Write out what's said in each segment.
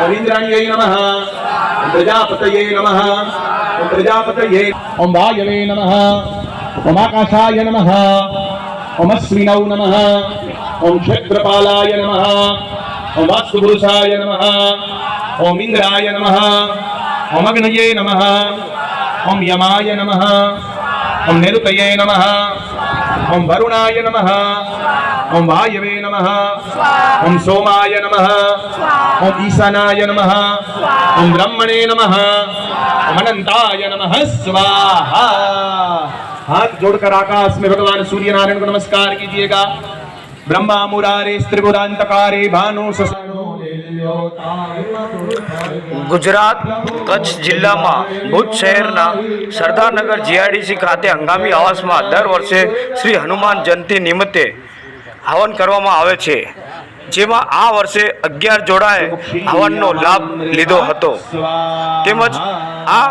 નમઃ नमः પ્રજાપતયે ઓમ વાયવે નમઃ ઓમ આકાશાય નમઃ ઓમ અશ્વિનૌ નમઃ ઓમ ક્ષેત્રપાલાય નમઃ ઓમ વાસ્તુપુરુષાય નમઃ ઓમ ઇન્દ્રાય નમઃ ઓમ અગ્નયે નમઃ ઓમ યમાય નમઃ ఓం నిరుతయే నమ ఓం వరుణాయ నమ ఓం వాయవే నమ ఓం సోమాయ నమ ఓం ఈశానాయ నమ ఓం బ్రహ్మణే నమ ఓం అనంతాయ నమ స్వాహ हाथ जोड़कर आकाश में भगवान सूर्य नारायण को नमस्कार कीजिएगा ब्रह्मा मुरारे त्रिगुरांतकारे भानु ससानु ગુજરાત કચ્છ જિલ્લામાં ભુજ શહેરના સરદારનગર જીઆઈડીસી ખાતે હંગામી આવાસમાં દર વર્ષે શ્રી હનુમાન જયંતિ નિમિત્તે હવન કરવામાં આવે છે, જેમાં આ વર્ષે અગિયાર જોડાએ હવનનો લાભ લીધો હતો. તેમજ આ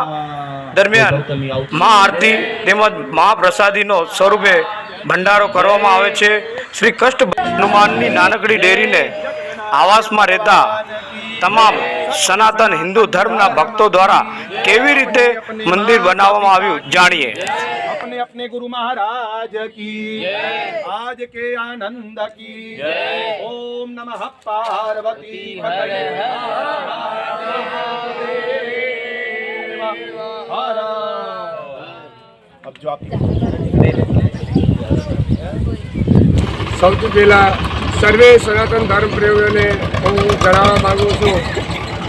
દરમિયાન મા આરતી તેમજ મહાપ્રસાદીનો સ્વરૂપે ભંડારો કરવામાં આવે છે. શ્રી કષ્ટ હનુમાનની નાનકડી ડેરીને આવાસમાં રહેતા તમામ સનાતન હિન્દુ ધર્મના ભક્તો દ્વારા કેવી રીતે મંદિર બનાવવામાં આવ્યું જાણીએ अपने अपने गुरु महाराज की आज के आनंद की ओम नमः पार्वती पतये महादेव हर अब जो आप સૌથી પહેલાં સર્વે સનાતન ધર્મ પ્રેમીઓને હું જણાવવા માગું છું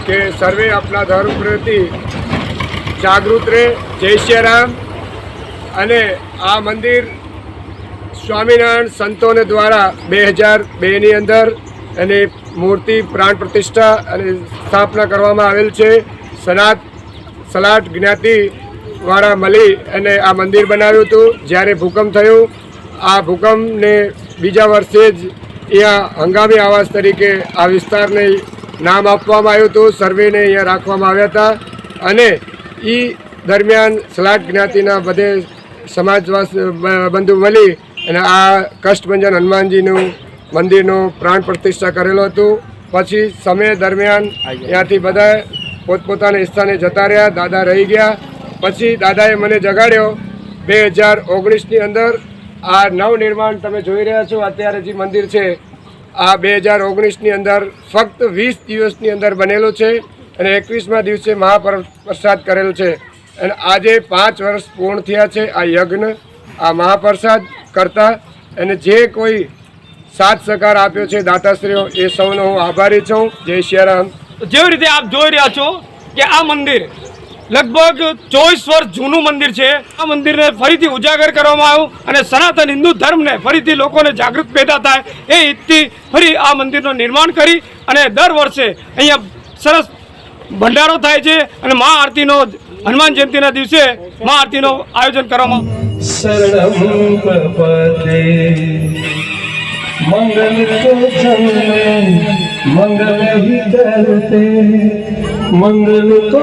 કે સર્વે આપણા ધર્મ પ્રતિ જાગૃત રહે. જય શ્રી રામ અને આ મંદિર સ્વામિનારાયણ સંતોને દ્વારા બે હજાર બેની અંદર એની મૂર્તિ પ્રાણ પ્રતિષ્ઠા અને સ્થાપના કરવામાં આવેલ છે. સનાત, સલાટ જ્ઞાતિવાળા મળી અને આ મંદિર બનાવ્યું હતું. જ્યારે ભૂકંપ થયો, આ ભૂકંપને બીજા વર્ષે જ અહીંયા હંગામી આવાસ તરીકે આ વિસ્તારને નામ આપવામાં આવ્યું હતું. સર્વેને અહીંયા રાખવામાં આવ્યા હતા અને એ દરમિયાન સલાટ જ્ઞાતિના બધે સમાજવાસ બંધુ મળી અને આ કષ્ટભંજન હનુમાનજીનું મંદિરનું પ્રાણ પ્રતિષ્ઠા કરેલું હતું. પછી સમય દરમિયાન ત્યાંથી બધા પોતપોતાના સ્થાને જતા રહ્યા. દાદા રહી ગયા. પછી દાદાએ મને જગાડ્યો. બે હજાર ઓગણીસની અંદર આ નવનિર્માણ તમે જોઈ રહ્યા છો. અત્યારે જે મંદિર છે, આ બે હજાર ઓગણીસની અંદર ફક્ત વીસ દિવસની અંદર બનેલો છે અને એકવીસમા દિવસે મહાપ્રસાદ કરેલો છે. અને આજે પાંચ વર્ષ પૂર્ણ થયા છે આ યજ્ઞ, આ મહાપ્રસાદ કરતા. અને જે કોઈ સાથ સહકાર આપ્યો છે દાતાશ્રીઓ, એ સૌનો હું આભારી છું. જય શ્રીરામ જેવી રીતે આપ જોઈ રહ્યા છો કે આ મંદિર લગભગ ચોવીસ વર્ષ જૂનું મંદિર છે. આ મંદિરને ફરીથી ઉજાગર કરવામાં આવ્યું અને સનાતન હિન્દુ ધર્મને ફરીથી લોકોને જાગૃત પેદા થાય એ હિતથી ફરી આ મંદિરનું નિર્માણ કરી અને દર વર્ષે અહીંયા સરસ ભંડારો થાય છે અને મહા આરતીનો હનુમાન જયંતિના દિવસે મહા આરતીનો આયોજન કરવામાં મંગલ તો મંગલ મંગલ તો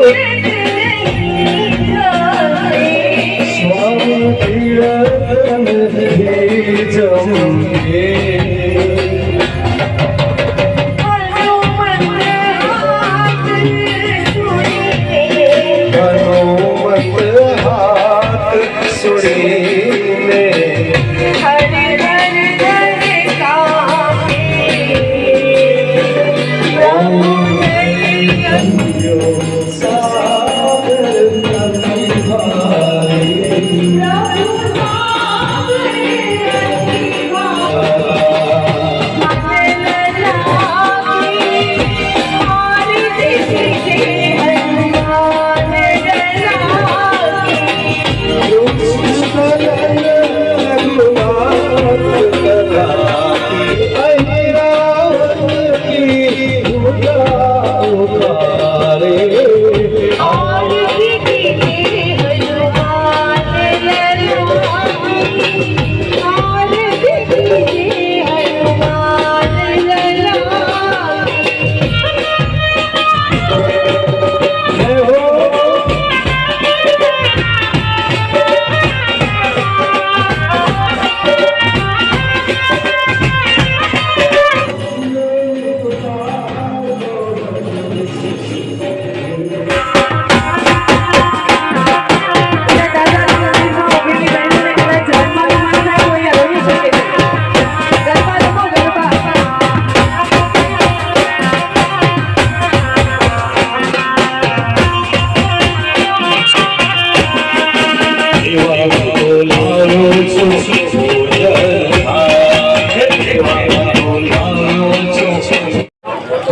हाथ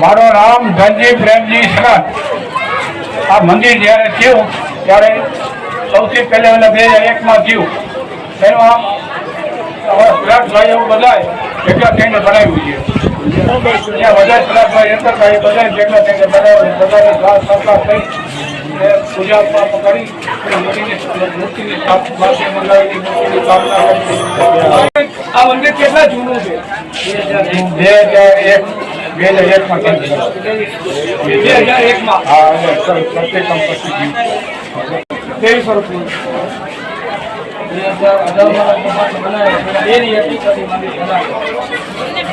રામ ધનજી પ્રેમજી સનત આ મંદિર જ્યારે થયું, ત્યારે સૌથી પહેલે પહેલા બે હજાર એકમાં થયું. એનો આમ સુરતભાઈ એવું બધાય ભેગા થઈને બનાવ્યું છે. ત્યાં બધા સુરતભાઈ એન્ટરભાઈ બધા ભેગા થઈને બનાવ્યું બધાને સાથ સહકાર થઈ પૂજા કરી મૂર્તિની સ્થાપના આ મંદિર કેટલા જૂનું છે? બે હજાર એક. બે હજાર એકમાં બે હજાર એકમાં હા પ્રત્યેક કંપની જીવ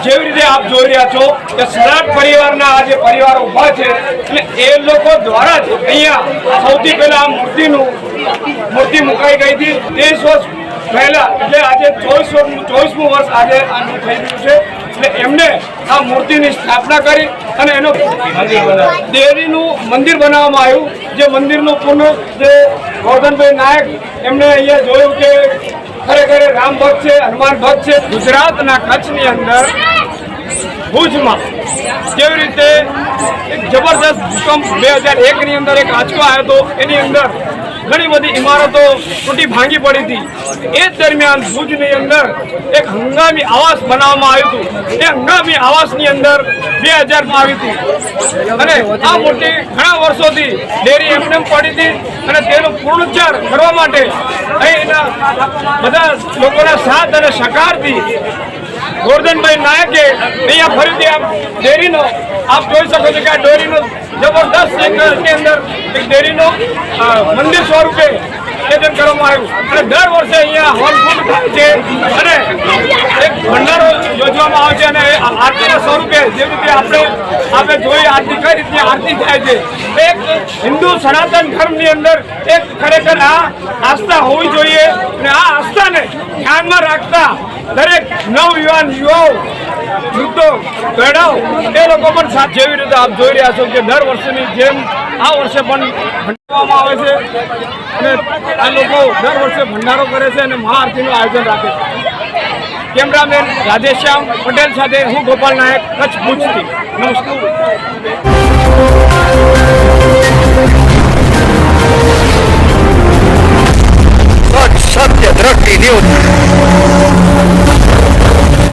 જેવી રીતે આપ જોઈ રહ્યા છો કે સલાટ પરિવારના આજે પરિવાર ઊભા છે એટલે એ લોકો દ્વારા જ અહીંયા સૌથી પહેલા આ મૂર્તિનું મૂર્તિ મુકાઈ ગઈ હતી. ત્રીસ વર્ષ પહેલા એટલે આજે ચોવીસ વર્ષ ચોવીસમું વર્ષ આજે આનું થઈ ગયું છે. એટલે એમને આ મૂર્તિની સ્થાપના કરી અને એનો દેરીનું મંદિર બનાવવામાં આવ્યું. જે મંદિરનું પૂર્ણ જે ગોર્ધનભાઈ નાયક એમણે અહીંયા જોયું કે ખરેખર રામ ભક્ત છે, હનુમાન ભક્ત છે. ગુજરાતના કચ્છની અંદર ભુજમાં જેવી રીતે એક જબરદસ્ત ભૂકંપ બે હજાર એકની અંદર એક આંચકો આવ્યો હતો, એની અંદર ઘણી બધી ઇમારતો તૂટી ભાંગી પડી હતી. એ દરમિયાન ભુજની અંદર એક હંગામી આવાસ બનાવવામાં આવ્યું હતું. એ હંગામી આવાસની અંદર બે હજારમાં આવી હતી. અને આ મોટી ઘણા વર્ષોથી ડેરી એમને એમ પડી હતી અને તેનો પુનરુચ્ચાર કરવા માટે અહીંના બધા લોકોના સાથ અને સહકારથી ગોરધનભાઈ નાયકે અહીંયા ફરીથી આમ ડેરીનો, આપ જોઈ શકો છો કે આ ડેરીનો જબરદસ્ત એક એની અંદર એક ડેરીનો મંદિર સ્વરૂપે આયોજન કરવામાં આવ્યું. અને દર વર્ષે અહીંયા હોલ થાય છે અને એક ભંડારો યોજવામાં આવે છે અને આરતીના સ્વરૂપે જે રીતે આપણે આપણે જોઈએ આરતી કઈ રીતે આરતી થાય છે. એક હિન્દુ સનાતન ધર્મની અંદર એક ખરેખર આ આસ્થા હોવી જોઈએ અને આ આસ્થાને ધ્યાનમાં રાખતા દરેક નવયુવાન યુવાઓ, વૃદ્ધો ઘડાઓ એ લોકો પણ સાથ જેવી રીતે આપ જોઈ રહ્યા છો કે દર વર્ષની જેમ આ વર્ષે પણ ભંડારવામાં આવે છે અને આ લોકો દર વર્ષે ભંડારો કરે છે અને મહાઆરતીનું આયોજન રાખે છે. કેમેરામેન રાધેશ્યામ પટેલ સાથે હું ગોપાલ નાયક, કચ્છ ભુજથી. નમસ્કાર. સત્ય દ્રષ્ટિ ન્યૂઝ.